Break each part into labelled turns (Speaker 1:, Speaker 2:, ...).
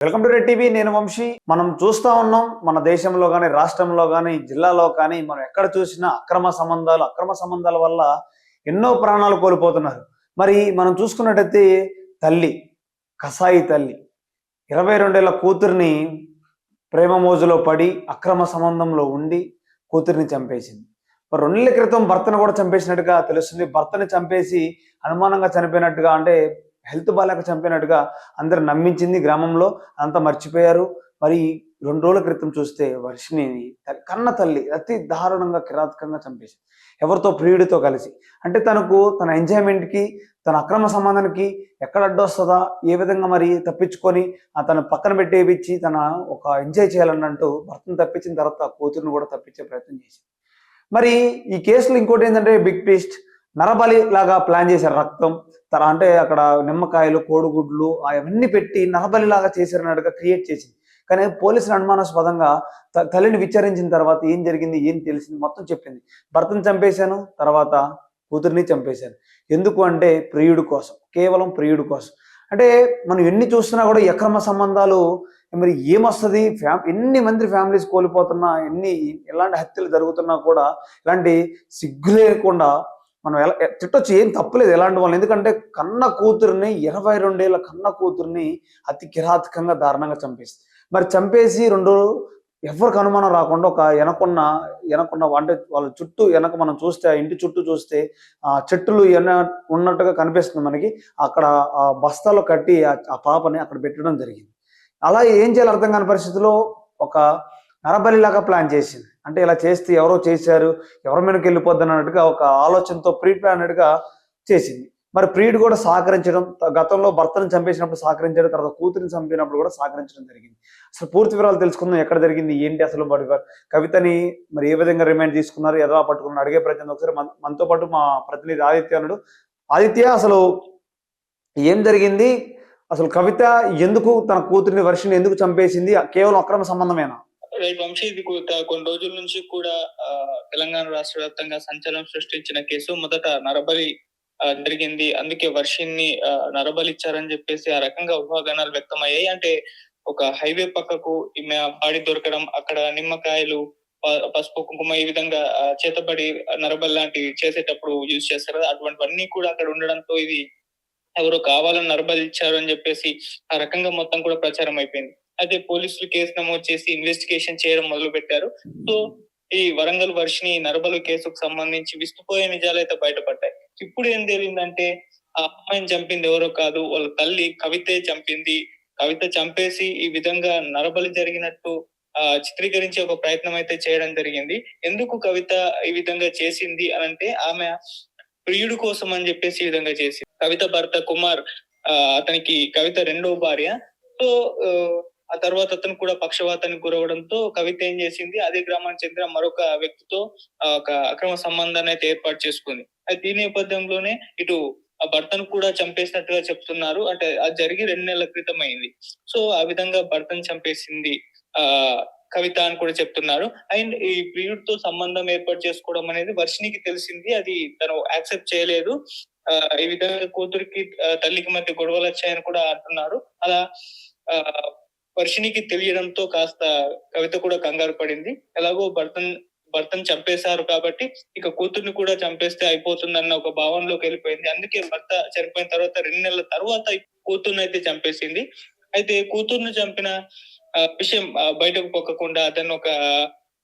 Speaker 1: Welcome to red TV. నేను వంశీ. మనం చూస్తా ఉన్నాం మన దేశంలో కానీ రాష్ట్రంలో కానీ జిల్లాలో కానీ మనం ఎక్కడ చూసినా అక్రమ సంబంధాలు అక్రమ సంబంధాల వల్ల ఎన్నో ప్రాణాలు కోల్పోతున్నారు. మరి మనం చూసుకున్నట్టయితే తల్లి కసాయి తల్లి ఇరవై రెండేళ్ళ కూతుర్ని ప్రేమ మోజులో పడి అక్రమ సంబంధంలో ఉండి కూతుర్ని చంపేసింది. మరి రెండేళ్ళ క్రితం భర్తను కూడా చంపేసినట్టుగా తెలుస్తుంది. భర్తని చంపేసి అనుమానంగా చనిపోయినట్టుగా అంటే హెల్త్ బాలేక చంపినట్టుగా అందరు నమ్మించింది గ్రామంలో అంతా మర్చిపోయారు. మరి రెండు రోజుల క్రితం చూస్తే వర్షిని కన్న తల్లి అతి దారుణంగా కిరాతకంగా చంపేసింది. ఎవరితో ప్రియుడితో కలిసి. అంటే తనకు తన ఎంజాయ్మెంట్కి తన అక్రమ సంబంధానికి ఎక్కడ అడ్డొస్తుందా ఏ విధంగా మరి తప్పించుకొని తను పక్కన పెట్టేపించి తన ఒక ఎంజాయ్ చేయాలన్నట్టు భర్తను తప్పించిన తర్వాత కూతురుని కూడా తప్పించే ప్రయత్నం చేసింది. మరి ఈ కేసులో ఇంకోటి ఏంటంటే బిగ్ ట్విస్ట్ నరబలి లాగా ప్లాన్ చేశారు రక్తం. తర అంటే అక్కడ నిమ్మకాయలు కోడిగుడ్లు అవన్నీ పెట్టి నరబలి లాగా చేశారన్నట్టుగా క్రియేట్ చేసింది. కానీ పోలీసులు అనుమానాస్పదంగా త- తల్లిని విచారించిన తర్వాత ఏం జరిగింది ఏం తెలిసింది మొత్తం చెప్పింది. భర్తను చంపేశాను తర్వాత కూతుర్ని చంపేశాను. ఎందుకు అంటే ప్రియుడి కోసం కేవలం ప్రియుడి కోసం. అంటే మనం ఎన్ని చూస్తున్నా కూడా అక్రమ సంబంధాలు మరి ఏమొస్తుంది? ఫ్యా ఎన్ని మంది ఫ్యామిలీస్ కోల్పోతున్నా ఎన్ని ఎలాంటి హత్యలు జరుగుతున్నా కూడా ఇలాంటి సిగ్గు లేకుండా మనం ఎలా తిట్టొచ్చు ఏం తప్పలేదు ఎలాంటి వాళ్ళు ఎందుకంటే కన్న కూతుర్ని ఇరవై రెండేళ్ళ కన్న కూతుర్ని అతి కిరాతకంగా దారుణంగా చంపేసి మరి చంపేసి రెండు ఎవరికి అనుమానం రాకుండా ఒక వెనకున్న వెనకున్న అంటే వాళ్ళ చుట్టూ వెనక మనం చూస్తే ఆ ఇంటి చుట్టూ చూస్తే ఆ చెట్టులు ఎన్న ఉన్నట్టుగా కనిపిస్తుంది మనకి. అక్కడ ఆ బస్తాలో కట్టి ఆ ఆ పాపని అక్కడ పెట్టడం జరిగింది. అలా ఏం చేయాలి అర్థం కాని పరిస్థితిలో ఒక నరబలిలాగా ప్లాన్ చేసింది. అంటే ఇలా చేస్తే ఎవరో చేశారు ఎవరి మీదకి వెళ్ళిపోద్ది అన్నట్టుగా ఒక ఆలోచనతో ప్రీ ప్లానెడ్గా చేసింది. మరి ప్రియుడు కూడా సహకరించడం గతంలో భర్తను చంపేసినప్పుడు సహకరించడం తర్వాత కూతురిని చంపినప్పుడు కూడా సహకరించడం జరిగింది. అసలు పూర్తి వివరాలు తెలుసుకుందాం ఎక్కడ జరిగింది ఏంటి అసలు వాడి కవితని మరి ఏ విధంగా రిమైండ్ తీసుకున్నారు ఎలా పట్టుకున్నారు అడిగే ప్రయత్నం ఒకసారి మన- మనతో పాటు మా ప్రతినిధి ఆదిత్య అన్నాడు ఆదిత్య అసలు ఏం జరిగింది? అసలు కవిత ఎందుకు తన కూతురిని వర్షిని ఎందుకు చంపేసింది? కేవలం అక్రమ సంబంధమేనా?
Speaker 2: రైట్ వంశీ ఇది కొన్ని రోజుల నుంచి కూడా తెలంగాణ రాష్ట్ర వ్యాప్తంగా సంచలనం సృష్టించిన కేసు మొదట నరబలి జరిగింది. అందుకే వర్షిన్ని నరబలి ఇచ్చారని చెప్పేసి ఆ రకంగా ఊహాగానాలు వ్యక్తమయ్యాయి. అంటే ఒక హైవే పక్కకు ఈమె బాడీ దొరకడం అక్కడ నిమ్మకాయలు ప- పసుపు కుంకుమ ఈ విధంగా చేతబడి నరబలి లాంటివి చేసేటప్పుడు యూజ్ చేస్తారు. అటువంటివన్నీ కూడా అక్కడ ఉండడంతో ఇది ఎవరో కావాలని నరబలి ఇచ్చారు అని చెప్పేసి ఆ రకంగా మొత్తం కూడా ప్రచారం అయిపోయింది. అయితే పోలీసులు కేసు నమోదు చేసి ఇన్వెస్టిగేషన్ చేయడం మొదలు పెట్టారు సో ఈ వరంగల్ వర్షిని నరబలు కేసుకు సంబంధించి విస్తుపోయే నిజాలు అయితే బయటపడ్డాయి. ఇప్పుడు ఏం తేలిందంటే ఆ అమ్మాయిని చంపింది ఎవరో కాదు వాళ్ళ తల్లి కవితే చంపింది. కవిత చంపేసి ఈ విధంగా నరబలి జరిగినట్టు ఆ చిత్రీకరించే ఒక ప్రయత్నం అయితే చేయడం జరిగింది. ఎందుకు కవిత ఈ విధంగా చేసింది అని అంటే ఆమె ప్రియుడు కోసం అని చెప్పేసి ఈ విధంగా చేసింది. కవిత భర్త కుమార్ ఆ అతనికి కవిత రెండో భార్య. సో ఆ, తర్వాత అతను కూడా పక్షవాతానికి గురవడంతో కవిత ఏం చేసింది? అదే గ్రామానికి చెందిన మరొక వ్యక్తితో ఒక అక్రమ సంబంధాన్ని అయితే ఏర్పాటు చేసుకుంది. అయితే దీని నేపథ్యంలోనే ఇటు ఆ భర్తను కూడా చంపేసినట్టుగా చెప్తున్నారు. అంటే అది జరిగి రెండు నెలల క్రితం అయింది. సో ఆ విధంగా భర్తను చంపేసింది ఆ కవిత అని కూడా చెప్తున్నారు. అండ్ ఈ ప్రియుడితో సంబంధం ఏర్పాటు చేసుకోవడం అనేది వర్షినికి తెలిసింది. అది తను యాక్సెప్ట్ చేయలేదు. ఆ, ఈ విధంగా కూతురికి తల్లికి మధ్య గొడవలు వచ్చాయని కూడా అంటున్నారు. అలా ఆ వర్షినికి తెలియడంతో కాస్త కవిత కూడా కంగారు పడింది. ఎలాగో భర్తను భర్తను చంపేశారు కాబట్టి ఇక కూతుర్ని కూడా చంపేస్తే అయిపోతుందన్న ఒక భావనలోకి వెళ్ళిపోయింది. అందుకే భర్త చనిపోయిన తర్వాత రెండు నెలల తర్వాత కూతుర్ని అయితే చంపేసింది. అయితే కూతుర్ని చంపిన ఆ, విషయం బయటకు పొక్కకుండా అతను ఒక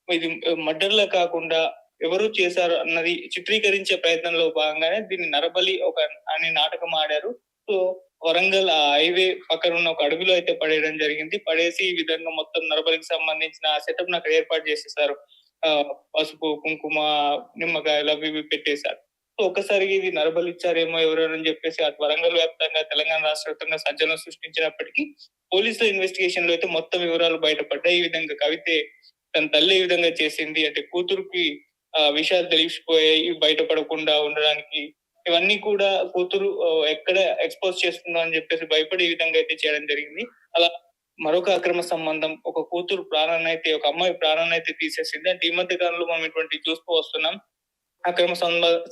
Speaker 2: ఇది మర్డర్లా కాకుండా ఎవరు చేశారు అన్నది చిత్రీకరించే ప్రయత్నంలో భాగంగానే దీన్ని నరబలి ఒక అనే నాటకం ఆడారు. సో వరంగల్ హైవే పక్కన ఉన్న ఒక అడవిలో అయితే పడేయడం జరిగింది. పడేసి ఈ విధంగా మొత్తం నరబలికి సంబంధించిన సెటప్ నాకు ఏర్పాటు చేసేసారు. ఆ పసుపు కుంకుమ నిమ్మకాయలు అవి ఇవి పెట్టేశారు. ఒకసారి ఒక్కసారి ఇది నరబలి ఇచ్చారేమో ఎవరని చెప్పేసి అటు వరంగల్ వ్యాప్తంగా తెలంగాణ రాష్ట్ర వ్యాప్తంగా సంచలనం సృష్టించినప్పటికీ పోలీసుల ఇన్వెస్టిగేషన్లో అయితే మొత్తం వివరాలు బయటపడ్డాయి. ఈ విధంగా కవితే తన తల్లి ఈ విధంగా చేసింది అంటే కూతురుకి ఆ విషయాలు తెలిసిపోయాయి. బయటపడకుండా ఉండడానికి ఇవన్నీ కూడా కూతురు ఎక్కడ ఎక్స్పోజ్ చేస్తుందో అని చెప్పేసి భయపడి ఈ విధంగా అయితే చేయడం జరిగింది. అలా మరొక అక్రమ సంబంధం ఒక కూతురు ప్రాణాన్ని అయితే ఒక అమ్మాయి ప్రాణాన్ని అయితే తీసేసింది. అంటే ఈ మధ్య కాలంలో మనం ఇటువంటి చూస్తూ వస్తున్నాం అక్రమ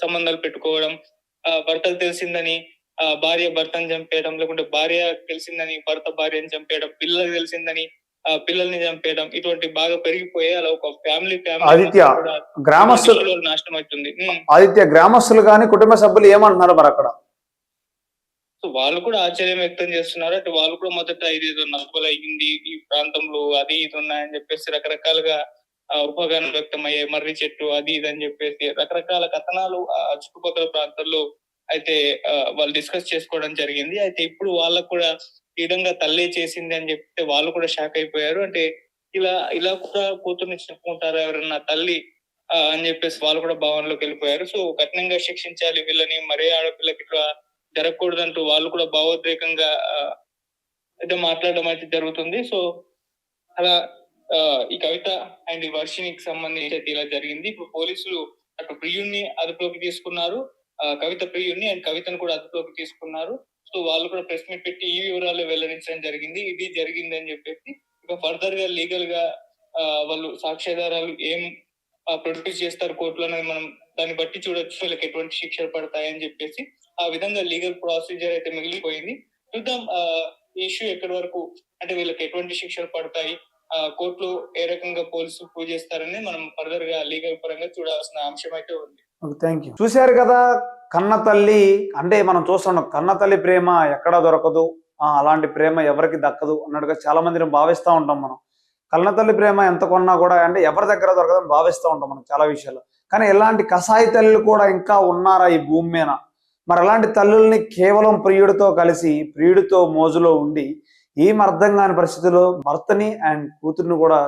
Speaker 2: సంబంధాలు పెట్టుకోవడం ఆ, భర్తకు తెలిసిందని ఆ, భార్య భర్తను చంపేయడం లేకుంటే భార్య తెలిసిందని భర్త భార్యను చంపేయడం పిల్లలకు తెలిసిందని పిల్లల్ని చంపేయడం ఇటువంటి బాగా పెరిగిపోయి అలా ఒక ఫ్యామిలీ
Speaker 1: ఆదిత్య,
Speaker 2: ఫ్యామిలీ
Speaker 1: గ్రామస్తులు
Speaker 2: నాశనం అవుతుంది.
Speaker 1: ఆదిత్య గ్రామస్తులు కానీ కుటుంబ సభ్యులు ఏమంటున్నారు మరి అక్కడ?
Speaker 2: సో వాళ్ళు కూడా ఆశ్చర్యం వ్యక్తం చేస్తున్నారు. అంటే వాళ్ళు కూడా మొదట ఇది ఏదో నక్కలు అయ్యింది ఈ ప్రాంతంలో అది ఇది ఉన్నాయని చెప్పేసి రకరకాలుగా ఊహాగానం వ్యక్తం అయ్యాయి మర్రి చెట్టు అది ఇది అని చెప్పేసి రకరకాల కథనాలు ఆ చుట్టుపక్కల ప్రాంతాల్లో అయితే వాళ్ళు డిస్కస్ చేసుకోవడం జరిగింది. అయితే ఇప్పుడు వాళ్ళకు కూడా ఈ విధంగా తల్లే చేసింది అని చెప్తే వాళ్ళు కూడా షాక్ అయిపోయారు. అంటే ఇలా ఇలా కూడా కూతుర్ని చెప్పుకుంటారా ఎవరన్నా తల్లి అని చెప్పేసి వాళ్ళు కూడా భావనలోకి వెళ్ళిపోయారు. సో కఠినంగా శిక్షించాలి వీళ్ళని మరే ఆడపిల్లకి ఇట్లా జరగకూడదంటూ వాళ్ళు కూడా భావోద్రేకంగా అయితే మాట్లాడడం అయితే జరుగుతుంది. సో అలా ఆ, ఈ కవిత అండ్ వర్షినికి సంబంధించి అయితే ఇలా జరిగింది. ఇప్పుడు పోలీసులు అటు ప్రియుణ్ణి అదుపులోకి తీసుకున్నారు. ఆ, కవిత ప్రియుణ్ణి అండ్ కవితను కూడా అదుపులోకి తీసుకున్నారు. సో వాళ్ళు కూడా ప్రెస్ మీట్ పెట్టి ఈ వివరాలు వెల్లడించడం జరిగింది. ఇది జరిగింది అని చెప్పేసి ఇంకా ఫర్దర్గా లీగల్గా వాళ్ళు సాక్ష్యాధారాలు ఏం ప్రొడ్యూస్ చేస్తారు కోర్టులో అనేది మనం దాన్ని బట్టి చూడొచ్చు వీళ్ళకి ఎటువంటి శిక్షలు పడతాయని చెప్పేసి. ఆ విధంగా లీగల్ ప్రొసీజర్ అయితే మిగిలిపోయింది. చూద్దాం ఈ ఇష్యూ ఎక్కడి వరకు అంటే వీళ్ళకి ఎటువంటి శిక్షలు పడతాయి ఆ కోర్టులో ఏ రకంగా పోలీసులు ప్రూవ్ చేస్తారని మనం ఫర్దర్గా లీగల్ పరంగా చూడాల్సిన అంశం అయితే ఉంది.
Speaker 1: థ్యాంక్ యూ చూశారు కదా కన్న తల్లి అంటే మనం చూస్తున్నాం కన్న తల్లి ప్రేమ ఎక్కడా దొరకదు. ఆ, అలాంటి ప్రేమ ఎవరికి దక్కదు అన్నట్టుగా చాలా మందిని భావిస్తూ ఉంటాం మనం. కన్న తల్లి ప్రేమ ఎంత కొన్నా కూడా అంటే ఎవరి దగ్గర దొరకదని భావిస్తూ ఉంటాం మనం చాలా విషయాలు. కానీ ఇలాంటి కసాయి తల్లులు కూడా ఇంకా ఉన్నారా ఈ భూమి మీద? మరి అలాంటి తల్లుల్ని కేవలం ప్రియుడితో కలిసి ప్రియుడితో మోజులో ఉండి ఏం అర్థం కాని పరిస్థితిలో భర్తని అండ్ కూతుర్ని కూడా